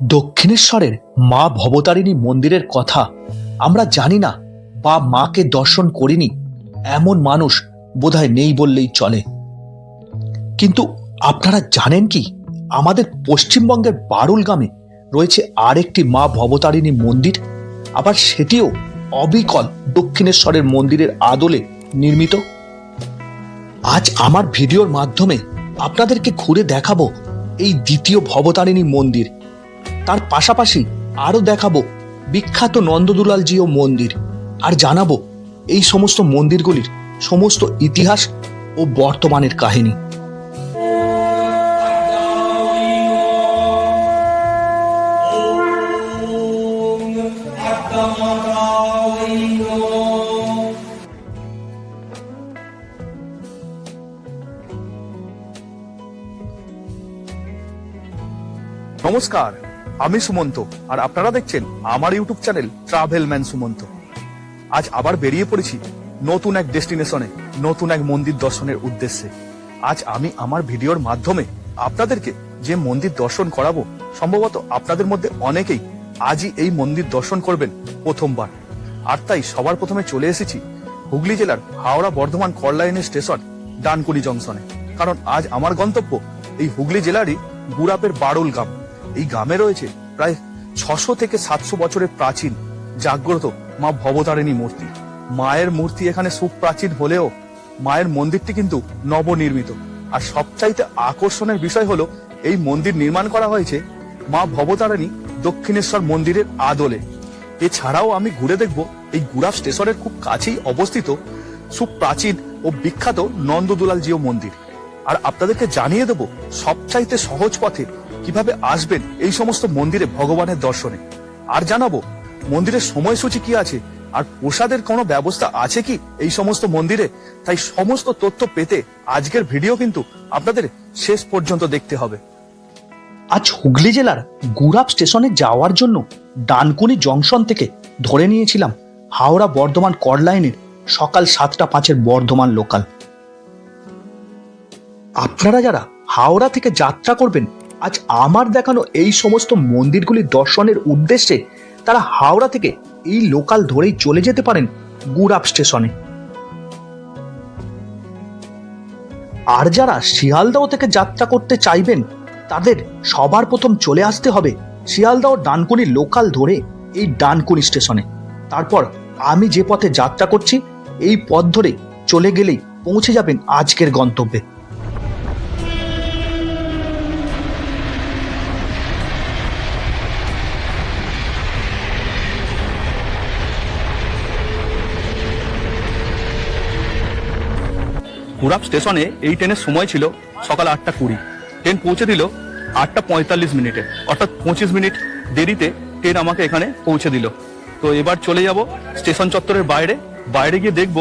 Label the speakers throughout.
Speaker 1: দক্ষিণেশ্বরের মা ভবতারিণী মন্দিরের কথা আমরা জানি না বা মাকে দর্শন করিনি, এমন মানুষ বোধহয় নেই বললেই চলে। কিন্তু আপনারা জানেন কি, আমাদের পশ্চিমবঙ্গের বারুল গ্রামে রয়েছে আরেকটি মা ভবতারিণী মন্দির, আবার সেটিও অবিকল দক্ষিণেশ্বরের মন্দিরের আদলে নির্মিত। আজ আমার ভিডিওর মাধ্যমে আপনাদেরকে ঘুরে দেখাবো এই দ্বিতীয় ভবতারিণী মন্দির। তার পাশাপাশি আরও দেখাবো বিখ্যাত নন্দদুলালজিও মন্দির আর জানাব এই সমস্ত মন্দিরগুলির সমস্ত ইতিহাস ও বর্তমানের কাহিনী।
Speaker 2: নমস্কার আমি সুমন্ত, আর আপনারা দেখছেন আমার YouTube channel Travel Man Sumanta. আজ আবার বেরিয়ে পড়েছি নতুন এক ডেস্টিনেশনে, নতুন এক মন্দির দর্শনের উদ্দেশ্যে। আজ আমি আমার ভিডিওর মাধ্যমে আপনাদেরকে যে মন্দির দর্শন করাবো, সম্ভবত আপনাদের মধ্যে অনেকেই আজই এই মন্দির দর্শন করবেন প্রথমবার। আর তাই সবার প্রথমে চলে এসেছি হুগলি জেলার হাওড়া বর্ধমান করলাইনের স্টেশন, ডানকুনি জংশনে। কারণ আজ আমার গন্তব্য এই হুগলি জেলারই গুড়াপের বারুল গ্রাম। এই গ্রামে রয়েছে প্রায় ছশো থেকে সাতশো বছরের প্রাচীন, জাগ্রত মা ভবতারিণী মূর্তি। মায়ের মূর্তি এখানে সুপ্রাচীন হলেও মায়ের মন্দিরটি কিন্তু নবনির্মিত। আর সবচাইতে আকর্ষণের বিষয় হলো, এই মন্দির নির্মাণ করা হয়েছে মা ভবতারিণী দক্ষিণেশ্বর মন্দিরের আদলে। এছাড়াও আমি ঘুরে দেখব এই গুড়াপ স্টেশনের খুব কাছেই অবস্থিত সুপ্রাচীন ও বিখ্যাত নন্দদুলাল জিও মন্দির। আর আপনাদেরকে জানিয়ে দেব, সবচাইতে সহজ পথে কীভাবে আসবেন এই সমস্ত মন্দিরে ভগবানের দর্শনে? আর জানাব, মন্দিরের সময়সূচি কি আছে? আর প্রসাদের কোনো ব্যবস্থা আছে কি এই সমস্ত মন্দিরে? তাই সমস্ত তথ্য পেতে আজকের ভিডিও কিন্তু আপনাদের শেষ পর্যন্ত দেখতে হবে।
Speaker 1: আজ হুগলি জেলার গুরাপ স্টেশনে যাওয়ার জন্য ডানকুনি জংশন থেকে ধরে নিয়েছিলাম হাওড়া বর্ধমান কর লাইনের সকাল সাতটা পাঁচের বর্ধমান লোকাল আপনারা যারা হাওড়া থেকে যাত্রা করবেন আজ আমার দেখানো এই সমস্ত মন্দিরগুলি দর্শনের উদ্দেশ্যে তারা হাওড়া থেকে এই লোকাল ধরেই চলে যেতে পারেন গুরাপ স্টেশনে। আর যারা শিয়ালদাহ থেকে যাত্রা করতে চাইবেন, তাদের সবার প্রথম চলে আসতে হবে শিয়ালদাহ ডানকুনি লোকাল ধরে এই ডানকুনি স্টেশনে। তারপর আমি যে পথে যাত্রা করছি, এই পথ ধরে চলে গেলেই পৌঁছে যাবেন আজকের গন্তব্যে।
Speaker 2: গুড়াপ স্টেশনে এই ট্রেনের সময় ছিল সকাল আটটা কুড়ি। ট্রেন পৌঁছে দিল আটটা পঁয়তাল্লিশ মিনিটে। অর্থাৎ পঁচিশ মিনিট দেরিতে ট্রেন আমাকে এখানে পৌঁছে দিল। তো এবার চলে যাব স্টেশন চত্বরের বাইরে। বাইরে গিয়ে দেখব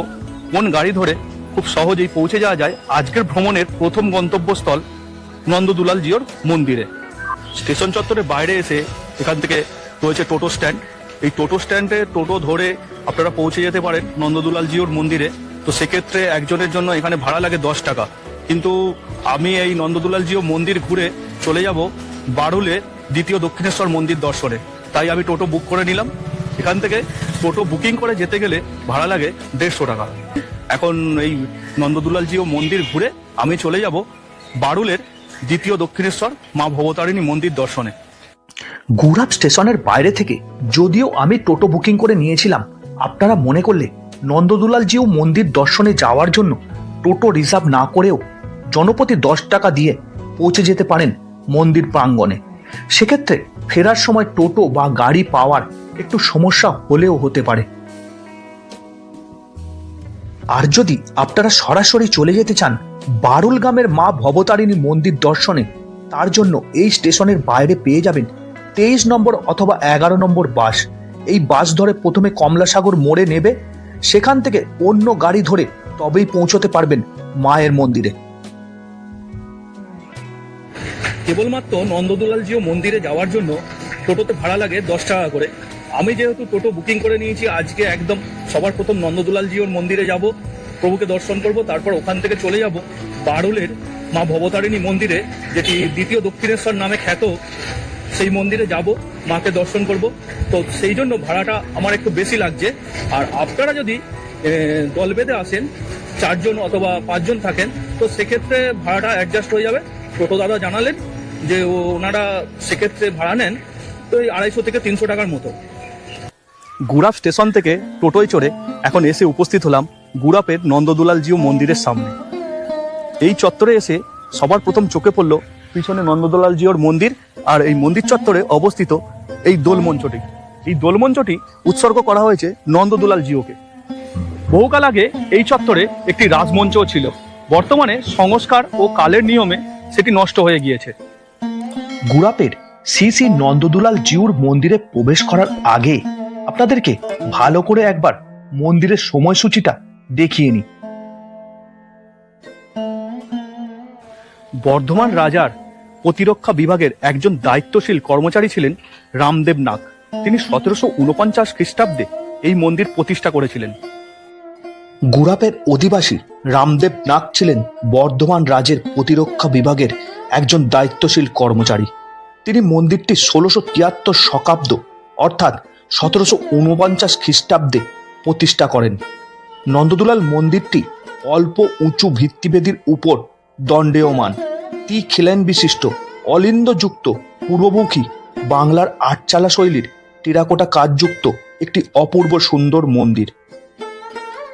Speaker 2: কোন গাড়ি ধরে খুব সহজেই পৌঁছে যাওয়া যায় আজকের ভ্রমণের প্রথম গন্তব্যস্থল নন্দদুলাল জিওর মন্দিরে। স্টেশন চত্বরের বাইরে এসে এখান থেকে রয়েছে টোটো স্ট্যান্ড। এই টোটো স্ট্যান্ডে টোটো ধরে আপনারা পৌঁছে যেতে পারেন নন্দদুলাল জিওর মন্দিরে। তো সেক্ষেত্রে একজনের জন্য এখানে ভাড়া লাগে দশ টাকা। কিন্তু আমি এই নন্দদুলাল জিও মন্দির ঘুরে চলে যাব বারুলে দ্বিতীয় দক্ষিণেশ্বর মন্দির দর্শনে। তাই আমি টোটো বুক করে নিলাম। এখান থেকে টোটো বুকিং করে যেতে গেলে ভাড়া লাগে দেড়শো টাকা। এখন এই নন্দদুলাল জিও মন্দির ঘুরে আমি চলে যাব বারুলের দ্বিতীয় দক্ষিণেশ্বর মা ভবতারিণী মন্দির দর্শনে।
Speaker 1: গুরাব স্টেশনের বাইরে থেকে যদিও আমি টোটো বুকিং করে নিয়েছিলাম, আপনারা মনে করলে নন্দদুলালজিও মন্দির দর্শনে যাওয়ার জন্য টোটো রিজার্ভ না করেও জনপ্রতি দশ টাকা দিয়ে পৌঁছে যেতে পারেন মন্দির প্রাঙ্গণে। সেক্ষেত্রে ফেরার সময় টোটো বা গাড়ি পাওয়ার একটু সমস্যা হলেও হতে পারে। আর যদি আপনারা সরাসরি চলে যেতে চান বারুল গ্রামের মা ভবতারিণী মন্দির দর্শনে, তার জন্য এই স্টেশনের বাইরে পেয়ে যাবেন তেইশ নম্বর অথবা এগারো নম্বর বাস। এই বাস ধরে প্রথমে কমলাসাগর মোড়ে নেবে সেখান থেকে অন্য গাড়ি ধরে তবেই পৌঁছতে পারবেন মায়ের মন্দিরে।
Speaker 2: কেবলমাত্র নন্দদুলাল জিও মন্দিরে যাওয়ার জন্য টোটোতে ভাড়া লাগে দশ টাকা করে। আমি যেহেতু টোটো বুকিং করে নিয়েছি, আজকে একদম সবার প্রথম নন্দদুলাল জিওর মন্দিরে যাব, প্রভুকে দর্শন করব, তারপর ওখান থেকে চলে যাব বারুলের মা ভবতারিণী মন্দিরে, যেটি দ্বিতীয় দক্ষিণেশ্বর নামে খ্যাত।
Speaker 3: সেই মন্দিরে যাব, মাকে দর্শন করব। তো সেই জন্য ভাড়াটা আমার একটু বেশি লাগছে। আর আপনারা যদি দল বেঁধে আসেন, চারজন অথবা পাঁচজন থাকেন, তো সেক্ষেত্রে ভাড়াটা অ্যাডজাস্ট হয়ে যাবে। টোটো দাদা জানালেন যে ওনারা সেক্ষেত্রে ভাড়া নেন, তো এই আড়াইশো থেকে তিনশো টাকার মতো।
Speaker 2: গুড়াপ স্টেশন থেকে টোটোয় চড়ে এখন এসে উপস্থিত হলাম গুড়াপের নন্দদুলাল জিউ মন্দিরের সামনে। এই চত্বরে এসে সবার প্রথম চোখে পড়ল পিছনে নন্দদুলাল জিওর মন্দির আর এই মন্দির চত্বরে অবস্থিত এই দোলমঞ্চটি। এই দোলমঞ্চটি উৎসর্গ করা হয়েছে নন্দদুলাল জিওকে। বহুকাল আগে এই চত্বরে একটি রাজমঞ্চও ছিল। বর্তমানে সংস্কার ও কালের নিয়মে সেটি নষ্ট হয়ে গিয়েছে।
Speaker 1: গুড়াপের শ্রী শ্রী নন্দদুলাল জিউর মন্দিরে প্রবেশ করার আগে আপনাদেরকে ভালো করে একবার মন্দিরের সময়সূচিটা দেখিয়ে নিই।
Speaker 2: বর্ধমান রাজার প্রতিরক্ষা বিভাগের একজন দায়িত্বশীল কর্মচারী ছিলেন রামদেব নাগ। তিনি সতেরোশো উনপঞ্চাশ খ্রিস্টাব্দে এই মন্দির প্রতিষ্ঠা করেছিলেন।
Speaker 1: গুড়াপের অধিবাসী রামদেব নাগ ছিলেন বর্ধমান রাজের প্রতিরক্ষা বিভাগের একজন দায়িত্বশীল কর্মচারী। তিনি মন্দিরটি ষোলোশো তিয়াত্তর শকাব্দ, অর্থাৎ সতেরোশো উনপঞ্চাশ খ্রিস্টাব্দে প্রতিষ্ঠা করেন। নন্দদুলাল মন্দিরটি অল্প উঁচু ভিত্তিবেদির উপর দণ্ডেয়মান। খিলেন বিশিষ্ট অলিন্দযুক্ত পূর্বমুখী, বাংলার আটচালা শৈলীর টেরাকোটা কাজযুক্ত একটি অপূর্ব সুন্দর মন্দির।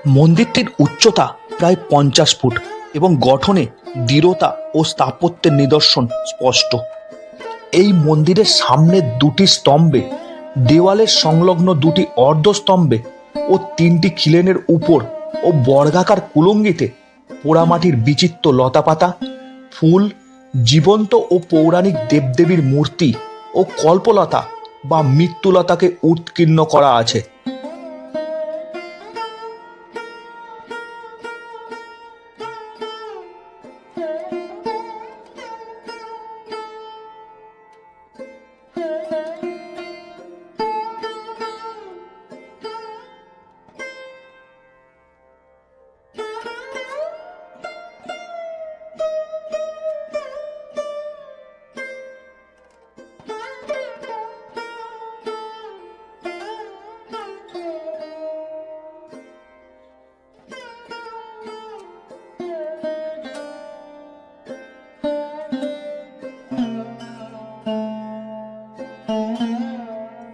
Speaker 1: মন্দিরটির উচ্চতা প্রায় পঞ্চাশ ফুট এবং গঠনে দৃঢ়তা ও স্থাপত্যের নিদর্শন স্পষ্ট। এই মন্দিরের সামনের দুটি স্তম্ভে, দেওয়ালের সংলগ্ন দুটি অর্ধস্তম্ভে ও তিনটি খিলেনের উপর ও বর্গাকার কুলঙ্গিতে পোড়ামাটির বিচিত্র লতাপাতা, ফুল জীবন্ত ও পৌরাণিক দেবদেবীর মূর্তি ও কল্পলতা বা মৃত্যুলতাকে উৎকীর্ণ করা আছে।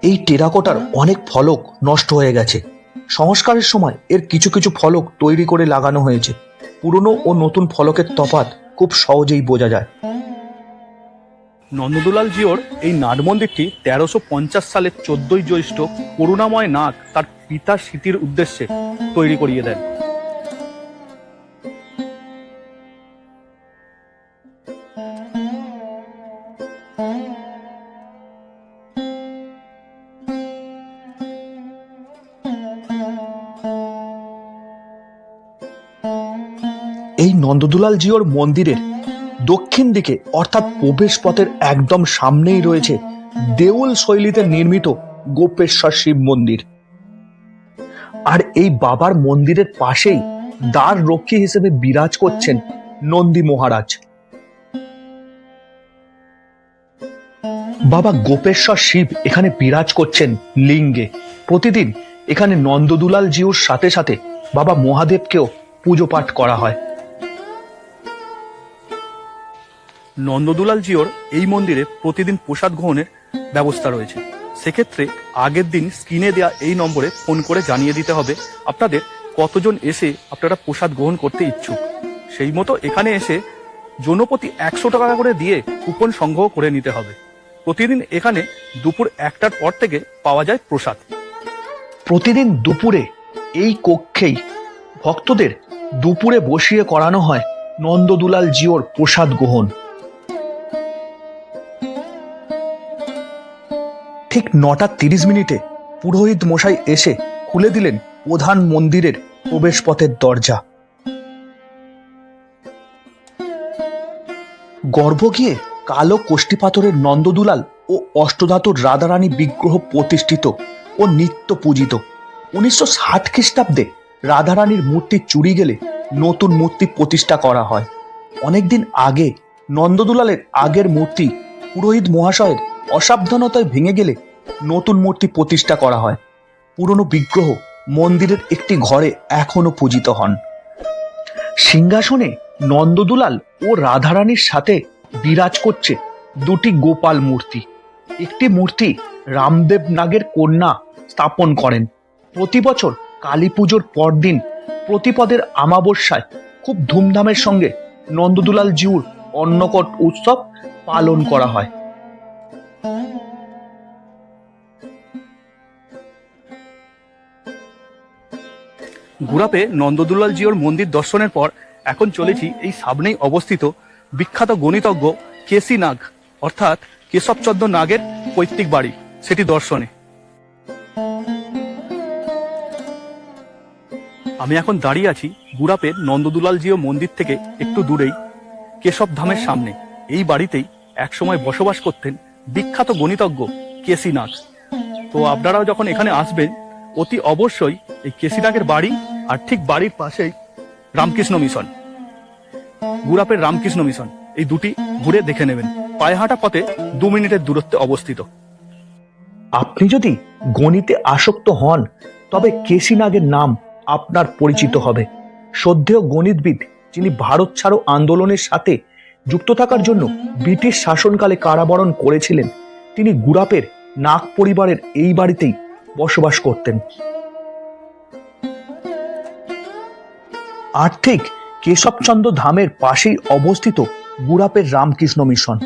Speaker 1: এই টেরাকোটার অনেক ফলক নষ্ট হয়ে গেছে। সংস্কারের সময় এর কিছু কিছু ফলক তৈরি করে লাগানো হয়েছে। পুরনো ও নতুন ফলকের তফাৎ খুব সহজেই বোঝা যায়।
Speaker 2: নন্দদুলাল জিওর এই নাট মন্দিরটি তেরোশো পঞ্চাশ সালের চোদ্দই জ্যৈষ্ঠ করুণাময় নাগ তার পিতার স্মৃতির উদ্দেশ্যে তৈরি করিয়ে দেন।
Speaker 1: নন্দদুলাল জিওর মন্দিরের দক্ষিণ দিকে, অর্থাৎ প্রবেশ পথের একদম সামনেই রয়েছে দেউল শৈলীতে নির্মিত গোপেশ্বর শিব মন্দির। আর এই বাবার মন্দিরের পাশেই দ্বার রক্ষী হিসেবে বিরাজ করছেন নন্দী মহারাজ। বাবা গোপেশ্বর শিব এখানে বিরাজ করছেন লিঙ্গে। প্রতিদিন এখানে নন্দদুলাল জিউর সাথে সাথে বাবা মহাদেবকেও পুজো পাঠ করা হয়।
Speaker 2: নন্দদুলাল জিওর এই মন্দিরে প্রতিদিন প্রসাদ গ্রহণের ব্যবস্থা রয়েছে। সেক্ষেত্রে আগের দিন স্ক্রিনে দেওয়া এই নম্বরে ফোন করে জানিয়ে দিতে হবে, আপনাদের কতজন এসে আপনারা প্রসাদ গ্রহণ করতে ইচ্ছুক। সেই মতো এখানে এসে জনপ্রতি একশো টাকা করে দিয়ে কুপন সংগ্রহ করে নিতে হবে। প্রতিদিন এখানে দুপুর একটার পর থেকে পাওয়া যায় প্রসাদ।
Speaker 1: প্রতিদিন দুপুরে এই কক্ষেই ভক্তদের দুপুরে বসিয়ে করানো হয় নন্দদুলাল জিওর প্রসাদ গ্রহণ। ঠিক নটা তিরিশ মিনিটে পুরোহিত মশাই এসে খুলে দিলেন প্রধান মন্দিরের প্রবেশপথের দরজা। গর্ভ গিয়ে কালো কোষ্ঠী পাথরের নন্দদুলাল ও অষ্টধাতুর রাধারানী বিগ্রহ প্রতিষ্ঠিত ও নিত্য পূজিত। উনিশশো ষাট খ্রিস্টাব্দে রাধারানীর মূর্তি চুরি গেলে নতুন মূর্তি প্রতিষ্ঠা করা হয়। অনেকদিন আগে নন্দদুলালের আগের মূর্তি পুরোহিত মহাশয়ের অসাবধানতায় ভেঙে গেলে নতুন মূর্তি প্রতিষ্ঠা করা হয়। পুরনো বিগ্রহ মন্দিরের একটি ঘরে এখনও পূজিত হন। সিংহাসনে নন্দদুলাল ও রাধারানীর সাথে বিরাজ করছে দুটি গোপাল মূর্তি। একটি মূর্তি রামদেব নাগের কন্যা স্থাপন করেন। প্রতি বছর কালী পুজোর পরদিন প্রতিপদের আমাবস্যায় খুব ধুমধামের সঙ্গে নন্দদুলাল জিউর অন্নকট উৎসব পালন করা হয়।
Speaker 2: গুড়াপে নন্দদুলাল জিওর মন্দির দর্শনের পর এখন চলেছি এই সামনেই অবস্থিত বিখ্যাত গণিতজ্ঞ কেসি নাগ, অর্থাৎ কেশবচন্দ্র নাগের পৈতৃক বাড়ি, সেটি দর্শনে। আমি এখন দাঁড়িয়ে আছি গুড়াপের নন্দদুলাল জিও মন্দির থেকে একটু দূরেই, কেশব ধামের সামনে। এই বাড়িতেই একসময় বসবাস করতেন বিখ্যাত গণিতজ্ঞ কেসি নাগ। তো আপনারাও যখন এখানে আসবেন, অতি অবশ্যই এই কেসি নাগের বাড়ি আর ঠিক বাড়ির পাশেই রামকৃষ্ণ মিশন। গুরাপের রামকৃষ্ণ মিশন। এই দুটি ঘুরে দেখে নেবেন। পায়ে হাঁটা পথে দু মিনিটের দূরত্বে অবস্থিত।
Speaker 1: আপনি যদি গণিতে আসক্ত হন, তবে কেসি নাগের নাম আপনার পরিচিত হবে। শ্রদ্ধেয় গণিতবিদ, যিনি ভারত ছাড়ো আন্দোলনের সাথে যুক্ত থাকার জন্য ব্রিটিশ শাসনকালে কারাবরণ করেছিলেন, তিনি গুরাপের নাগ পরিবারের এই বাড়িতেই বসবাস করতেন। আর ঠিক কেশবচন্দ্র ধামের পাশেই অবস্থিত গুরাপের রামকৃষ্ণ মিশন।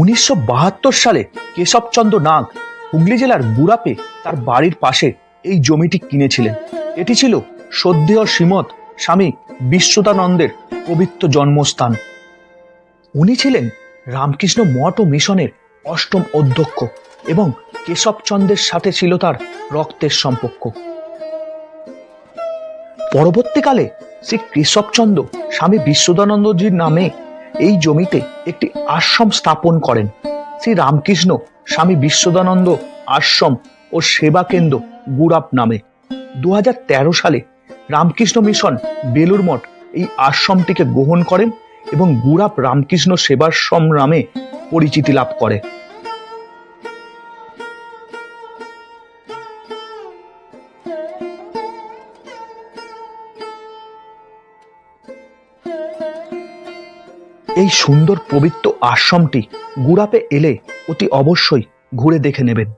Speaker 1: উনিশশো বাহাত্তর সালে কেশবচন্দ্র নাগ হুগলি জেলার গুড়াপে তার বাড়ির পাশে এই জমিটি কিনেছিলেন। এটি ছিল সদ্যেয় শ্রীমত স্বামী বিশ্বতানন্দের পবিত্র জন্মস্থান। উনি ছিলেন রামকৃষ্ণ মঠ ও মিশনের অষ্টম অধ্যক্ষ এবং কেশবচন্দ্রের সাথে ছিল তার রক্তের সম্পর্ক। পরবর্তীকালে শ্রী কেশবচন্দ্র স্বামী বিশ্বদানন্দজির নামে এই জমিতে একটি আশ্রম স্থাপন করেন। শ্রী রামকৃষ্ণ স্বামী বিশ্বদানন্দ আশ্রম ও সেবা কেন্দ্র গুড়াপ নামে। দু হাজার তেরো সালে রামকৃষ্ণ মিশন বেলুর মঠ এই আশ্রমটিকে গ্রহণ করেন এবং গুড়াপ রামকৃষ্ণ সেবাশ্রম নামে পরিচিতি লাভ করে। এই সুন্দর পবিত্র আশ্রমটি গুড়াপে এলে অতি অবশ্যই ঘুরে দেখে নেবেন।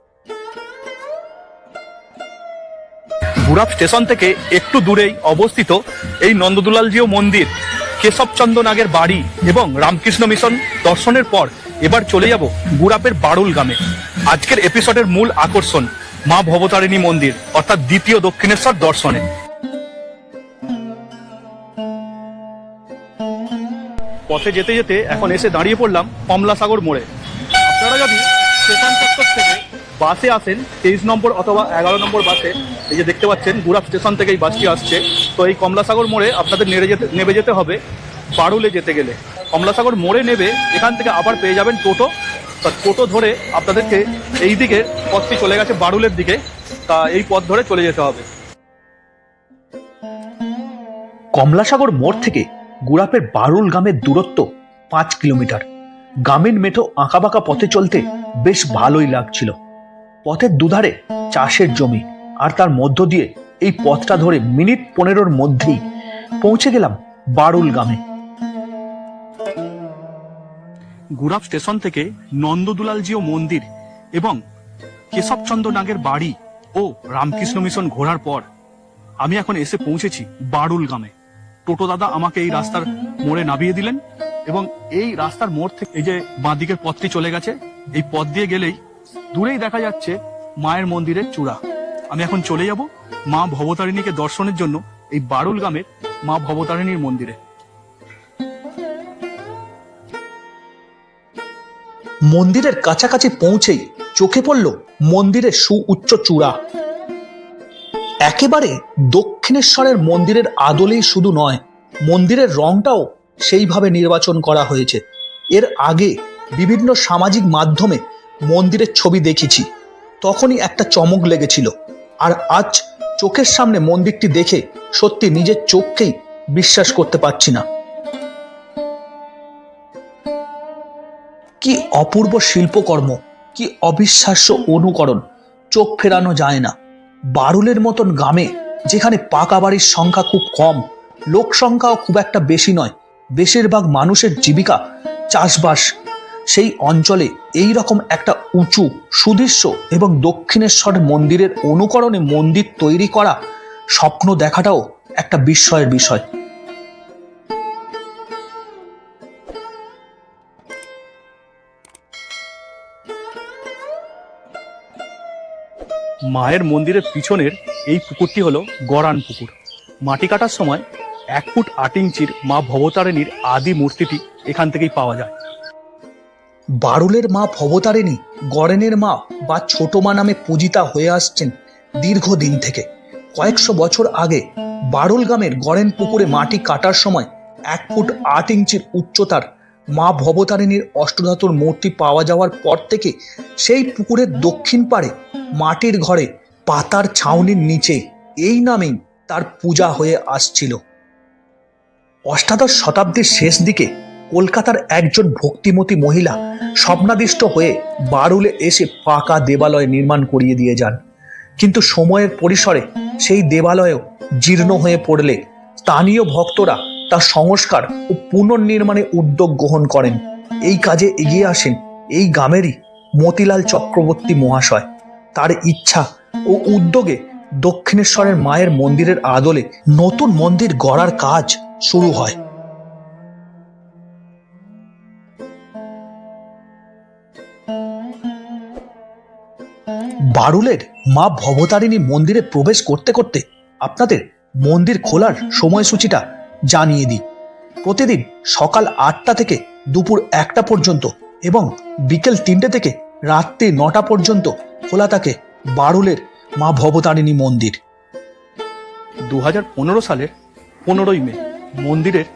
Speaker 2: গুরাপ স্টেশন থেকে একটু দূরেই অবস্থিত এই নন্দদুলালজিও মন্দির। কেশবচন্দ্র নাগের বাড়ি এবং রামকৃষ্ণ মিশন দর্শনের পর এবার চলে যাব গুরাপের বারুল গ্রামে। আজকের এপিসোডের মূল আকর্ষণ মা ভবতারিণী মন্দির, অর্থাৎ দ্বিতীয় দক্ষিণেশ্বর দর্শনে। পথে যেতে যেতে এখন এসে দাঁড়িয়ে পড়লাম কমলাসাগর মোড়ে। আপনারা যদি স্টেশন চত্বর থেকে বাসে আসেন, তেইশ নম্বর অথবা এগারো নম্বর বাসে, এই যে দেখতে পাচ্ছেন, গুড়াপ স্টেশন থেকে এই বাসটি আসছে। তো এই কমলাসাগর মোড়ে আপনাদের নেড়ে যেতে, নেমে যেতে হবে বারুলে যেতে গেলে। কমলাসাগর মোড়ে নেবে, এখান থেকে আবার পেয়ে যাবেন টোটো। তা টোটো ধরে আপনাদেরকে এই দিকে পথটি চলে গেছে বারুলের দিকে। তা এই পথ ধরে চলে যেতে হবে।
Speaker 1: কমলাসাগর মোড় থেকে গুড়াপের বারুল গ্রামের দূরত্ব পাঁচ কিলোমিটার। গ্রামীণ মেঠো আঁকাবাঁকা পথে চলতে বেশ ভালোই লাগছিল। পথের দুধারে চাষের জমি আর তার মধ্য দিয়ে এই পথটা ধরে মিনিট পনেরোর মধ্যেই পৌঁছে গেলাম বারুল গ্রামে।
Speaker 2: গুরাপ স্টেশন থেকে নন্দদুলালজিও মন্দির এবং কেশবচন্দ্র নাগের বাড়ি ও রামকৃষ্ণ মিশন ঘোরার পর আমি এখন এসে পৌঁছেছি বারুল গ্রামে। টোটো দাদা আমাকে এই রাস্তার মোড়ে নামিয়ে দিলেন এবং এই রাস্তার মোড় থেকে এই যে বাঁদিকের পথটি চলে গেছে, এই পথ দিয়ে গেলেই দূরেই দেখা যাচ্ছে মায়ের মন্দিরের চূড়া। আমি এখন চলে যাব মা ভবতারিণীকে দর্শনের জন্য এই বারুল গ্রামের মা ভবতারিণীর মন্দিরে।
Speaker 1: মন্দিরের কাছাকাছি পৌঁছেই চোখে পড়ল মন্দিরের সুউচ্চ চূড়া। একেবারে দক্ষিণেশ্বরের মন্দিরের আদলেই শুধু নয়, মন্দিরের রংটাও সেইভাবে নির্বাচন করা হয়েছে। এর আগে বিভিন্ন সামাজিক মাধ্যমে মন্দিরের ছবি দেখেছি। তখনই একটা চমক লেগেছিল। আর আজ চোখের সামনে মন্দিরটি দেখে সত্যি নিজের চোখকেই বিশ্বাস করতে পারছি না। কি অপূর্ব শিল্পকর্ম, কি অবিশ্বাস্য অনুকরণ, চোখ ফেরানো যায় না। বারুলের মতন গ্রামে, যেখানে পাকা বাড়ির সংখ্যা খুব কম, লোক সংখ্যাও খুব একটা বেশি নয়। বেশিরভাগ মানুষের জীবিকা চাষবাস। সেই অঞ্চলে এই রকম একটা উঁচু, সুদৃশ্য এবং দক্ষিণেশ্বর মন্দিরের অনুকরণে মন্দির তৈরি করা স্বপ্ন দেখাটাও একটা বিস্ময়ের বিষয়।
Speaker 2: মায়ের মন্দিরের পিছনের এই পুকুরটি হলো গড়ান পুকুর। মাটি কাটার সময় এক ফুট আট ইঞ্চির মা ভবতারিণীর আদি মূর্তিটি এখান থেকেই পাওয়া যায়।
Speaker 1: বারুলের মা ভবতারিণী গড়েনের মা বা ছোট মা নামে পূজিতা হয়ে আসছেন দীর্ঘদিন থেকে। কয়েকশো বছর আগে বারুল গ্রামের গড়েন পুকুরে মাটি কাটার সময় এক ফুট আট ইঞ্চির উচ্চতার মা ভবতারিণীর অষ্টধাতুর মূর্তি পাওয়া যাওয়ার পর থেকে সেই পুকুরের দক্ষিণ পাড়ে, মাটির ঘরে, পাতার ছাউনির নিচে এই নামেই তার পূজা হয়ে আসছিল। অষ্টাদশ শতাব্দীর শেষ দিকে কলকাতার একজন ভক্তিমতী মহিলা স্বপ্নাদিষ্ট হয়ে বারুলে এসে পাকা দেবালয় নির্মাণ করিয়ে দিয়ে যান। কিন্তু সময়ের পরিসরে সেই দেবালয়ও জীর্ণ হয়ে পড়লে স্থানীয় ভক্তরা তার সংস্কার ও পুনর্নির্মাণে উদ্যোগ গ্রহণ করেন। এই কাজে এগিয়ে আসেন এই গ্রামেরই মতিলাল চক্রবর্তী মহাশয়। তার ইচ্ছা ও উদ্যোগে দক্ষিণেশ্বরের মায়ের মন্দিরের আদলে নতুন মন্দির গড়ার কাজ শুরু হয়। বারুলের মা ভবতারিণী মন্দিরে প্রবেশ করতে করতে আপনাদের মন্দির খোলার সময়সূচিটা জানিয়ে দিই। প্রতিদিন সকাল আটটা থেকে দুপুর একটা পর্যন্ত এবং বিকেল তিনটে থেকে রাত্রি নটা পর্যন্ত খোলা থাকে বারুলের মা ভবতারিণী মন্দির।
Speaker 2: দু পনেরো সালের পনেরোই মে মন্দিরের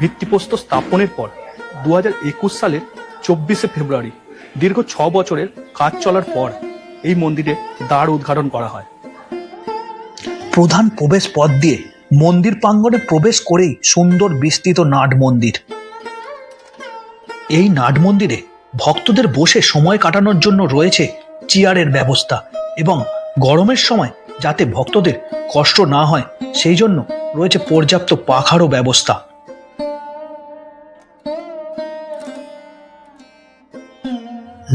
Speaker 2: ভিত্তিপ্রস্তর স্থাপনের পর দু একুশ সালের চব্বিশে ফেব্রুয়ারি দীর্ঘ ছ বছরের কাজ চলার পর এই মন্দিরে দ্বার উদ্ঘাটন করা হয়।
Speaker 1: প্রধান প্রবেশ পথ দিয়ে মন্দির প্রাঙ্গণে প্রবেশ করেই সুন্দর বিস্তৃত নাট মন্দির। এই নাট মন্দিরে ভক্তদের বসে সময় কাটানোর জন্য রয়েছে চেয়ারের ব্যবস্থা এবং গরমের সময় যাতে ভক্তদের কষ্ট না হয়, সেই জন্য রয়েছে পর্যাপ্ত পাখারও ব্যবস্থা।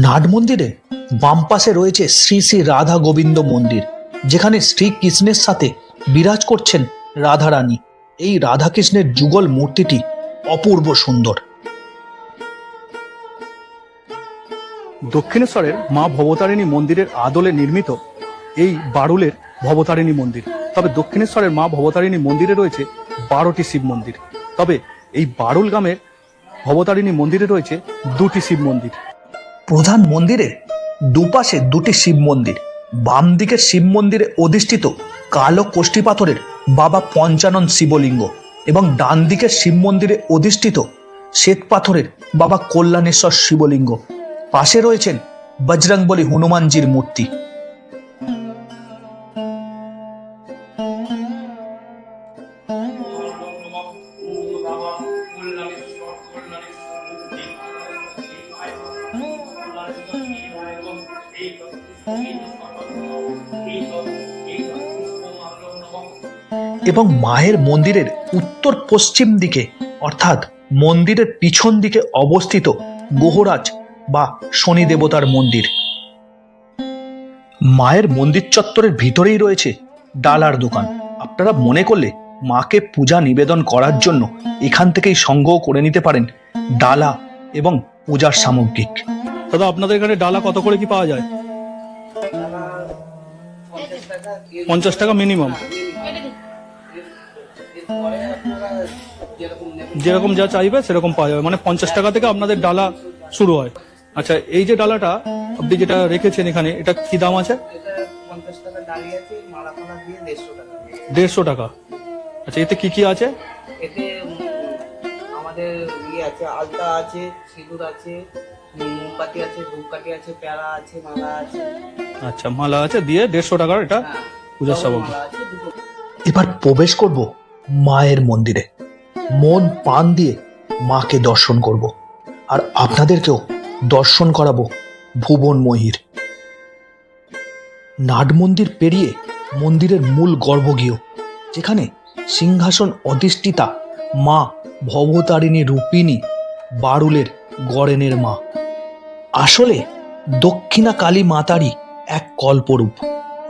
Speaker 1: নাট মন্দিরে বাম পাশে রয়েছে শ্রী শ্রী রাধা গোবিন্দ মন্দির, যেখানে শ্রীকৃষ্ণের সাথে বিরাজ করছেন রাধারানী এই রাধাকৃষ্ণের যুগল মূর্তিটি অপূর্ব সুন্দর।
Speaker 2: দক্ষিণেশ্বরের মা ভবতারিণী মন্দিরের আদলে নির্মিত এই বারুলের ভবতারিণী মন্দির। তবে দক্ষিণেশ্বরের মা ভবতারিণী মন্দিরে রয়েছে বারোটি শিব মন্দির। তবে এই বারুল গ্রামের ভবতারিণী মন্দিরে রয়েছে দুটি শিব মন্দির।
Speaker 1: প্রধান মন্দিরের দুপাশে দুটি শিব মন্দির। বাম দিকের শিব মন্দিরে অধিষ্ঠিত কালো কোষ্ঠী পাথরের বাবা পঞ্চানন শিবলিঙ্গ এবং ডান দিকের শিব মন্দিরে অধিষ্ঠিত শ্বেত পাথরের বাবা কল্যাণেশ্বর শিবলিঙ্গ। পাশে রয়েছেন বজরংবলী হনুমানজির মূর্তি। এবং মায়ের মন্দিরের উত্তর পশ্চিম দিকে, অর্থাৎ মন্দিরের পিছন দিকে অবস্থিত গোহরাজ বা শনি দেবতার মন্দির। মায়ের মন্দির চত্বরের ভিতরেই রয়েছে ডালার দোকান। আপনারা মনে করলে মাকে পূজা নিবেদন করার জন্য এখান থেকেই সংগ্রহ করে নিতে পারেন ডালা এবং পূজার সামগ্রিক
Speaker 2: দাদা, আপনাদের এখানে ডালা কত করে কি পাওয়া যায়? পঞ্চাশ টাকা মিনিমাম। যেরকম যা চাইবে সেরকম পাওয়া যাবে। মানে পঞ্চাশ টাকা থেকে আপনাদের ডালা শুরু হয়। আচ্ছা এই যে ডালাটা আপনি যেটা রেখেছেন এখানে এটা কি দাম আছে?
Speaker 4: দেড়শো টাকা।
Speaker 2: আচ্ছা এতে কি কি আছে?
Speaker 4: এতে আমাদের ইয়ে আছে আলতা আছে সিঁদুর আছে মোমবাতি আছে ধূপকাঠি আছে প্যারা আছে মালা আছে।
Speaker 2: আচ্ছা মালা আছে দিয়ে দেড়শো টাকার এটা
Speaker 4: হ্যাঁ
Speaker 2: পূজার
Speaker 4: সব
Speaker 2: সামগ্রী।
Speaker 1: এবার প্রবেশ করব মায়ের মন্দিরে। মন পান দিয়ে মাকে দর্শন করব। আর আপনাদেরকেও দর্শন করাবো ভুবন মহির। নাট মন্দির পেরিয়ে মন্দিরের মূল গর্ভগৃহ, যেখানে সিংহাসন অধিষ্ঠিতা মা ভবতারিণী রূপিণী বারুলের গড়েনের মা। আসলে দক্ষিণা কালী মাতারই এক কল্পরূপ।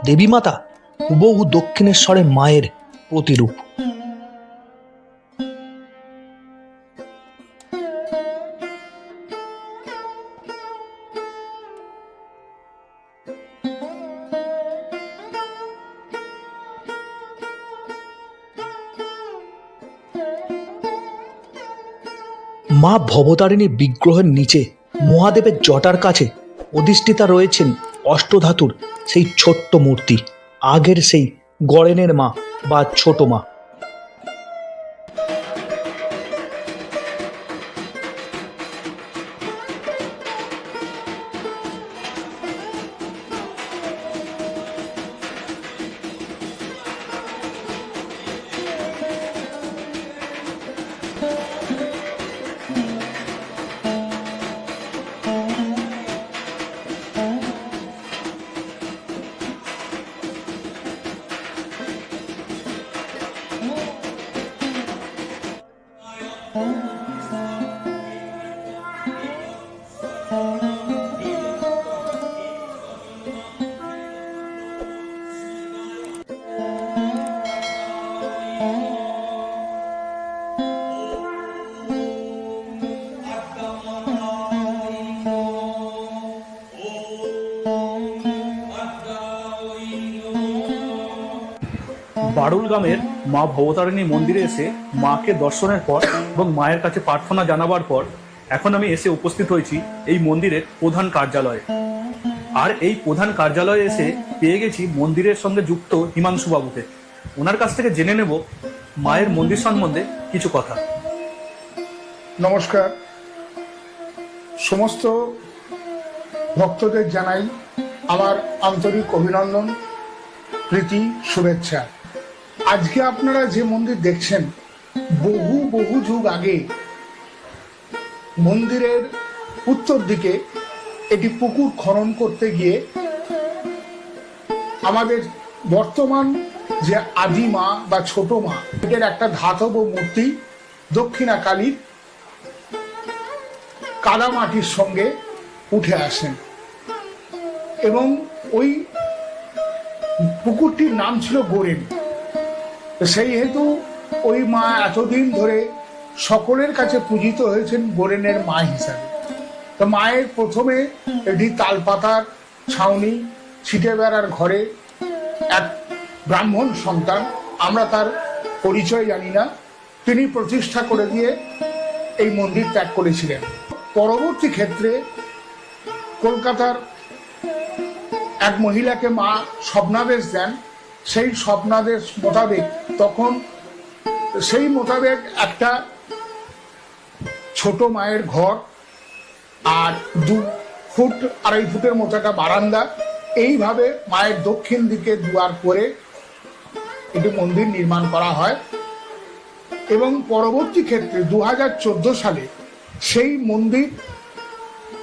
Speaker 1: দেবী মাতা হুবহু দক্ষিণেশ্বরের মায়ের প্রতিরূপ। মা ভবতারিণী বিগ্রহের নিচে, মহাদেবের জটার কাছে অধিষ্ঠিতা রয়েছেন অষ্টধাতুর সেই ছোট্ট মূর্তি, আগের সেই গড়েনের মা বা ছোট মা।
Speaker 2: বারুল গ্রামের মা ভবতারিণী মন্দিরে এসে মাকে দর্শনের পর এবং মায়ের কাছে প্রার্থনা জানাবার পর এখন আমি এসে উপস্থিত হয়েছি এই মন্দিরের প্রধান কার্যালয়ে। আর এই প্রধান কার্যালয়ে এসে পেয়ে গেছি মন্দিরের সঙ্গে যুক্ত হিমাংশু বাবুকে ওনার কাছ থেকে জেনে নেব মায়ের মন্দির সম্বন্ধে কিছু কথা।
Speaker 5: নমস্কার। সমস্ত ভক্তদের জানাই আমার আন্তরিক অভিনন্দন প্রীতি শুভেচ্ছা। আজকে আপনারা যে মন্দির দেখছেন, বহু বহু যুগ আগে মন্দিরের উত্তর দিকে এটি পুকুর খনন করতে গিয়ে আমাদের বর্তমান যে আদি মা বা ছোট মা এটার একটা ধাতব মূর্তি দক্ষিণা কালীর কাদামাটির সঙ্গে উঠে আসেন। এবং ওই পুকুরটির নাম ছিল গোরেন। সেই হেতু ওই মা এতদিন ধরে সকলের কাছে পূজিত হয়েছেন গোরেনের মা হিসাবে। তো মায়ের প্রথমে একটি তালপাতার ছাউনি, ছিটে বেড়ার ঘরে এক ব্রাহ্মণ সন্তান, আমরা তার পরিচয় জানি না, তিনি প্রতিষ্ঠা করে দিয়ে এই মন্দির ত্যাগ করেছিলেন। পরবর্তী ক্ষেত্রে কলকাতার এক মহিলাকে মা স্বপ্নাদেশ দেন সেই স্বপ্নাদেশ মোতাবেক তখন সেই মোতাবেক একটা ছোট মায়ের ঘর আর দু ফুট, আড়াই ফুটের মতো একটা বারান্দা। এইভাবে মায়ের দক্ষিণ দিকে দুয়ার করে এটি মন্দির নির্মাণ করা হয়। এবং পরবর্তী ক্ষেত্রে দু হাজার চোদ্দ সালে সেই মন্দির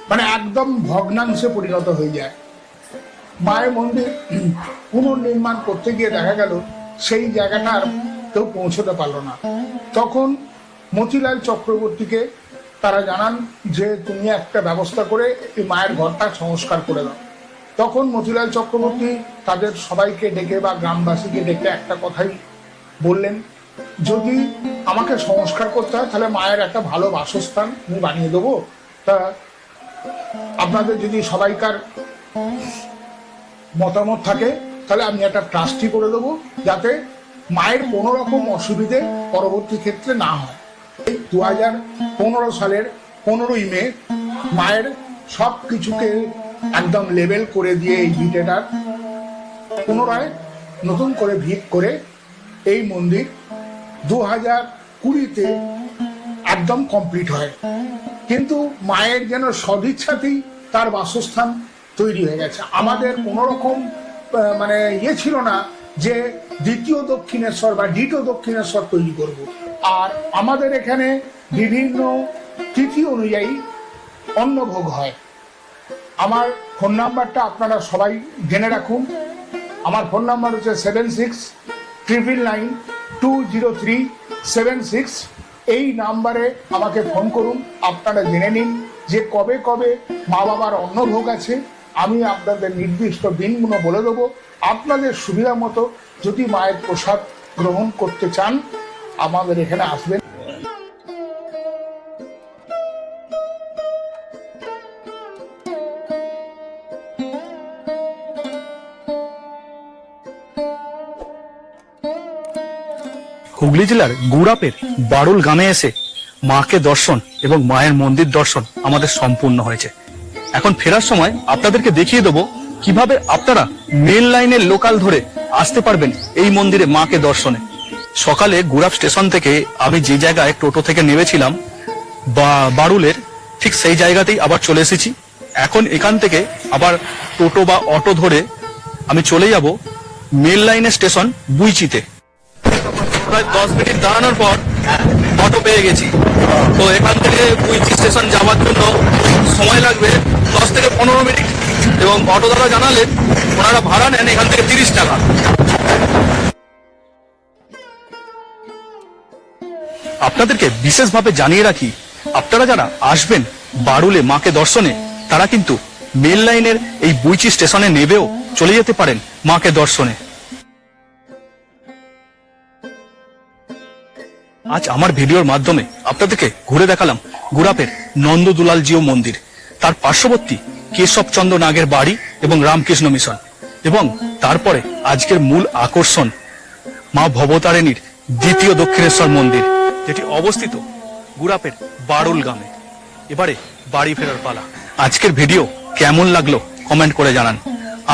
Speaker 5: মানে একদম ভগ্নাংশে পরিণত হয়ে যায়। মায়ের মন্দির পুনর্নির্মাণ করতে গিয়ে দেখা গেল সেই জায়গাটা আর কেউ পৌঁছতে পারল না। তখন মতিলাল চক্রবর্তীকে তারা জানান যে, তুমি একটা ব্যবস্থা করে এই মায়ের ঘরটা সংস্কার করে দাও। তখন মতিলাল চক্রবর্তী তাদের সবাইকে ডেকে বা গ্রামবাসীকে ডেকে একটা কথাই বললেন, যদি আমাকে সংস্কার করতে হয়, তাহলে মায়ের একটা ভালো বাসস্থান আমি বানিয়ে দেবো। তা আপনাদের যদি সবাইকার মতামত থাকে, তাহলে আমি একটা ট্রাস্টি করে দেবো যাতে মায়ের কোনো রকম অসুবিধে পরবর্তী ক্ষেত্রে না হয়। এই দু হাজার পনেরো সালের পনেরোই মে মায়ের সব কিছুকে একদম লেবেল করে দিয়ে এই ভিটেটার পুনরায় নতুন করে ভিট করে এই মন্দির দু হাজার কুড়িতে একদম কমপ্লিট হয়। কিন্তু মায়ের যেন সদিচ্ছাতেই তার বাসস্থান তৈরি হয়ে গেছে। আমাদের কোনো রকম মানে ইয়ে ছিল না যে দ্বিতীয় দক্ষিণেশ্বর বা দ্বিতীয় দক্ষিণেশ্বর তৈরি করব। আর আমাদের এখানে বিভিন্ন তিথি অনুযায়ী অন্নভোগ হয়। আমার ফোন নাম্বারটা আপনারা সবাই জেনে রাখুন। আমার ফোন নাম্বার হচ্ছে seven six triple nine two zero three seven six এই নাম্বারে আমাকে ফোন করুন, আপনারা জেনে নিন যে কবে কবে মা বাবার অন্নভোগ আছে। আমি আপনাদের নির্দিষ্ট দিনগুলো বলে দেবো। আপনাদের সুবিধা মতো যদি মায়ের প্রসাদ গ্রহণ করতে চান, আমাদের এখানে আসবেন।
Speaker 2: হুগলি জেলার গুড়াপের বারুল গ্রামে এসে মাকে দর্শন এবং মায়ের মন্দির দর্শন আমাদের সম্পূর্ণ হয়েছে। এখন ফেরার সময় আপনাদেরকে দেখিয়ে দেবো কীভাবে আপনারা মেল লাইনের লোকাল ধরে আসতে পারবেন এই মন্দিরে মাকে দর্শনে। সকালে গুড়াপ স্টেশন থেকে আমি যে জায়গায় টোটো থেকে নেমেছিলাম, বা বারুলের, ঠিক সেই জায়গাতেই আবার চলে এসেছি। এখন এখান থেকে আবার টোটো বা অটো ধরে আমি চলে যাব মেল লাইনের স্টেশন বুইচিতে। প্রায় দশ মিনিট দাঁড়ানোর পর অটো পেয়ে গেছি। তো এখান থেকে বুইচি স্টেশন যাওয়ার জন্য সময় লাগবে দশ থেকে পনেরো মিনিট এবং অটো দাদা জানালেন ওনারা ভাড়া নেন এখান থেকে তিরিশ টাকা। আপনাদেরকে বিশেষভাবে জানিয়ে রাখি, আপনারা যারা আসবেন বারুলে মাকে দর্শনে, তারা কিন্তু মেল লাইনের এই বুইচি স্টেশনে নেবেও চলে যেতে পারেন মাকে দর্শনে। আজ আমার ভিডিওর মাধ্যমে আপনাদেরকে ঘুরে দেখালাম গুড়াপের নন্দদুলাল জিও মন্দির। তার পার্শ্ববর্তী কেশবচন্দ্র নাগের বাড়ি এবং রামকৃষ্ণ মিশন। এবং তারপরে আজকের মূল আকর্ষণ মা ভবতারিণীর দ্বিতীয় দক্ষিণেশ্বর মন্দির, যেটি অবস্থিত গুড়াপের বারুল গ্রামে। এবারে বাড়ি ফেরার পালা। আজকের ভিডিও কেমন লাগল কমেন্ট করে জানান।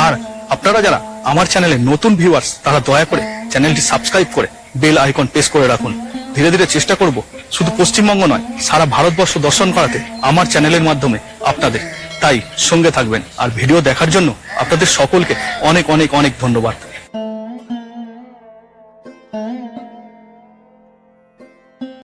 Speaker 2: আর আপনারা যারা আমার চ্যানেলে নতুন ভিউয়ার্স তারা দয়া করে চ্যানেলটি সাবস্ক্রাইব করে বেল আইকন প্রেস করে রাখুন। ধীরে ধীরে চেষ্টা করব। শুধু পশ্চিমবঙ্গ নয়, সারা ভারতবর্ষ দর্শন করাতে আমার চ্যানেলের মাধ্যমে আপনাদের। তাই সঙ্গে থাকবেন। আর ভিডিও দেখার জন্য আপনাদের সকলকে অনেক অনেক অনেক ধন্যবাদ।